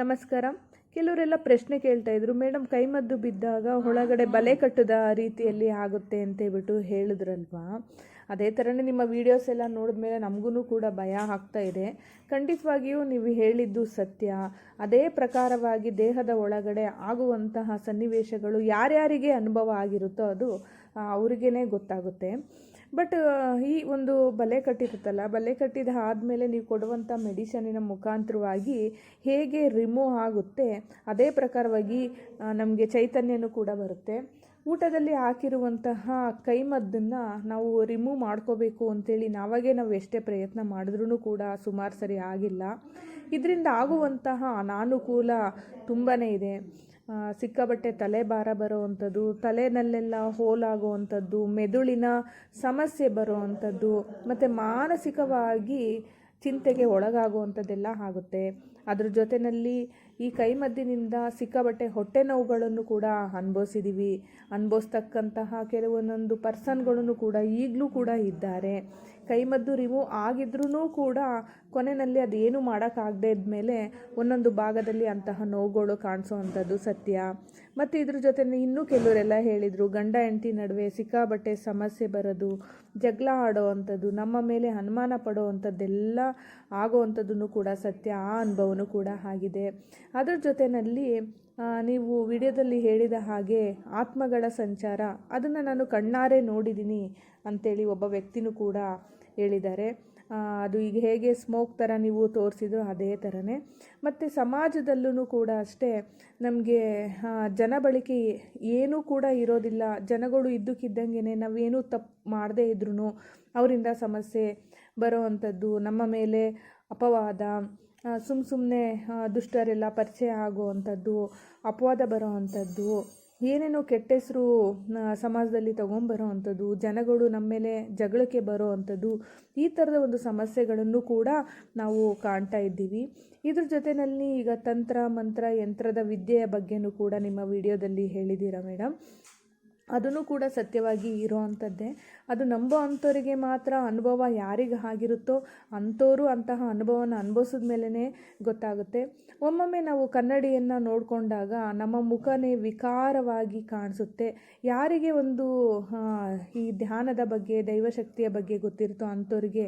ನಮಸ್ಕಾರ. ಕೆಲವರೆಲ್ಲ ಪ್ರಶ್ನೆ ಕೇಳ್ತಾ ಇದ್ರು ಮೇಡಮ್ ಕೈಮದ್ದು ಬಿದ್ದಾಗ ಒಳಗಡೆ ಬಲೆ ಕಟ್ಟದ ರೀತಿಯಲ್ಲಿ ಆಗುತ್ತೆ ಅಂತ ಹೇಳ್ಬಿಟ್ಟು ಹೇಳಿದ್ರಲ್ವಾ? ಅದೇ ಥರನೇ ನಿಮ್ಮ ವೀಡಿಯೋಸ್ ಎಲ್ಲ ನೋಡಿದ್ಮೇಲೆ ನಮಗೂ ಕೂಡ ಭಯ ಆಗ್ತಾ ಇದೆ. ಖಂಡಿತವಾಗಿಯೂ ನೀವು ಹೇಳಿದ್ದು ಸತ್ಯ. ಅದೇ ಪ್ರಕಾರವಾಗಿ ದೇಹದ ಒಳಗಡೆ ಆಗುವಂತಹ ಸನ್ನಿವೇಶಗಳು ಯಾರ್ಯಾರಿಗೆ ಅನುಭವ ಆಗಿರುತ್ತೋ ಅದು ಅವ್ರಿಗೇ ಗೊತ್ತಾಗುತ್ತೆ. ಬಟ್ ಈ ಒಂದು ಬಲೆ ಕಟ್ಟಿರುತ್ತಲ್ಲ, ಬಲೆ ಕಟ್ಟಿದ ಆದಮೇಲೆ ನೀವು ಕೊಡುವಂಥ ಮೆಡಿಷನಿನ ಮುಖಾಂತರವಾಗಿ ಹೇಗೆ ರಿಮೂವ್ ಆಗುತ್ತೆ, ಅದೇ ಪ್ರಕಾರವಾಗಿ ನಮಗೆ ಚೈತನ್ಯನೂ ಕೂಡ ಬರುತ್ತೆ. ಊಟದಲ್ಲಿ ಹಾಕಿರುವಂತಹ ಕೈಮದ್ದನ್ನು ನಾವು ರಿಮೂವ್ ಮಾಡ್ಕೋಬೇಕು ಅಂತೇಳಿ ನಾವಾಗೇ ನಾವು ಎಷ್ಟೇ ಪ್ರಯತ್ನ ಮಾಡಿದ್ರೂ ಕೂಡ ಸುಮಾರು ಸರಿ ಆಗಿಲ್ಲ. ಇದರಿಂದ ಆಗುವಂತಹ ಅನಾನುಕೂಲ ತುಂಬಾ ಇದೆ. ಸಿಕ್ಕಾಬಟ್ಟೆ ತಲೆ ಭಾರ ಬರೋವಂಥದ್ದು, ತಲೆನಲ್ಲೆಲ್ಲ ಹೋಲಾಗುವಂಥದ್ದು, ಮೆದುಳಿನ ಸಮಸ್ಯೆ ಬರುವಂಥದ್ದು, ಮತ್ತು ಮಾನಸಿಕವಾಗಿ ಚಿಂತೆಗೆ ಒಳಗಾಗುವಂಥದ್ದೆಲ್ಲ ಆಗುತ್ತೆ. ಅದ್ರ ಜೊತೆಯಲ್ಲಿ ಈ ಕೈಮದ್ದಿನಿಂದ ಸಿಕ್ಕಾಬಟ್ಟೆ ಹೊಟ್ಟೆ ನೋವುಗಳನ್ನು ಕೂಡ ಅನುಭವಿಸಿದ್ದೀವಿ ಅನುಭವಿಸ್ತಕ್ಕಂತಹ ಕೆಲವೊಂದೊಂದು ಪರ್ಸನ್ಗಳನ್ನು ಕೂಡ ಈಗಲೂ ಕೂಡ ಇದ್ದಾರೆ. ಕೈಮದ್ದು ರಿಮೂವ್ ಆಗಿದ್ರೂ ಕೂಡ ಕೊನೆಯಲ್ಲಿ ಅದೇನು ಮಾಡೋಕ್ಕಾಗದೇ ಇದ್ಮೇಲೆ ಒಂದೊಂದು ಭಾಗದಲ್ಲಿ ಅಂತಹ ನೋವುಗಳು ಕಾಣಿಸೋವಂಥದ್ದು ಸತ್ಯ. ಮತ್ತು ಇದ್ರ ಜೊತೆ ಇನ್ನೂ ಕೆಲವರೆಲ್ಲ ಹೇಳಿದರು, ಗಂಡ ಹೆಂಡತಿ ನಡುವೆ ಸಿಕ್ಕಾಬಟ್ಟೆ ಸಮಸ್ಯೆ ಬರೋದು, ಜಗಳ ಆಡೋವಂಥದ್ದು, ನಮ್ಮ ಮೇಲೆ ಅನುಮಾನ ಪಡೋವಂಥದ್ದೆಲ್ಲ ಆಗೋವಂಥದ್ದನ್ನು ಕೂಡ ಸತ್ಯ. ಆ ಅನುಭವನೂ ಕೂಡ ಆಗಿದೆ. ಅದ್ರ ಜೊತೆಯಲ್ಲಿ ನೀವು ವಿಡಿಯೋದಲ್ಲಿ ಹೇಳಿದ ಹಾಗೆ ಆತ್ಮಗಳ ಸಂಚಾರ, ಅದನ್ನು ನಾನು ಕಣ್ಣಾರೆ ನೋಡಿದ್ದೀನಿ ಅಂತೇಳಿ ಒಬ್ಬ ವ್ಯಕ್ತಿನೂ ಕೂಡ ಹೇಳಿದ್ದಾರೆ. ಅದು ಈಗ ಹೇಗೆ ಸ್ಮೋಕ್ ಥರ ನೀವು ತೋರಿಸಿದ್ರು ಅದೇ ಥರನೇ ಮತ್ತು ಸಮಾಜದಲ್ಲೂ ಕೂಡ ಅಷ್ಟೇ, ನಮಗೆ ಜನಬಳಿಕೆ ಏನೂ ಕೂಡ ಇರೋದಿಲ್ಲ. ಜನಗಳು ಇದ್ದಕ್ಕಿದ್ದಂಗೆ ನಾವೇನೂ ತಪ್ಪು ಮಾಡದೇ ಇದ್ರೂ ಅವರಿಂದ ಸಮಸ್ಯೆ ಬರೋವಂಥದ್ದು ನಮ್ಮ ಮೇಲೆ ಅಪವಾದ ಸುಮ್ಮ ಸುಮ್ಮನೆ ದುಷ್ಟರೆಲ್ಲ ಪರಿಚಯ ಆಗುವಂಥದ್ದು, ಅಪವಾದ ಬರೋವಂಥದ್ದು, ಏನೇನೋ ಕೆಟ್ಟ ಹೆಸರು ಸಮಾಜದಲ್ಲಿ ತೊಗೊಂಬರೋ ಅಂಥದ್ದು ಜನಗಳು ನಮ್ಮ ಮೇಲೆ ಜಗಳಕ್ಕೆ ಬರೋ ಅಂಥದ್ದು ಈ ಥರದ ಒಂದು ಸಮಸ್ಯೆಗಳನ್ನು ಕೂಡ ನಾವು ಕಾಣ್ತಾ ಇದ್ದೀವಿ. ಇದ್ರ ಜೊತೆಯಲ್ಲಿ ಈಗ ತಂತ್ರ, ಮಂತ್ರ, ಯಂತ್ರದ ವಿದ್ಯೆಯ ಬಗ್ಗೆನೂ ಕೂಡ ನಿಮ್ಮ ವಿಡಿಯೋದಲ್ಲಿ ಹೇಳಿದ್ದೀರಾ ಮೇಡಮ್? ಅದನ್ನು ಕೂಡ ಸತ್ಯವಾಗಿ ಇರೋ ಅದು ನಂಬೋ ಅಂಥವರಿಗೆ ಮಾತ್ರ ಅನುಭವ ಯಾರಿಗೆ ಆಗಿರುತ್ತೋ ಅಂಥವರು ಅಂತಹ ಅನುಭವನ ಅನುಭವಿಸಿದ ಮೇಲೇ ಗೊತ್ತಾಗುತ್ತೆ. ಒಮ್ಮೊಮ್ಮೆ ನಾವು ಕನ್ನಡಿಯನ್ನು ನೋಡಿಕೊಂಡಾಗ ನಮ್ಮ ಮುಖನೇ ವಿಕಾರವಾಗಿ ಕಾಣಿಸುತ್ತೆ. ಯಾರಿಗೆ ಒಂದು ಈ ಧ್ಯಾನದ ಬಗ್ಗೆ, ದೈವಶಕ್ತಿಯ ಬಗ್ಗೆ ಗೊತ್ತಿರುತ್ತೋ ಅಂಥವ್ರಿಗೆ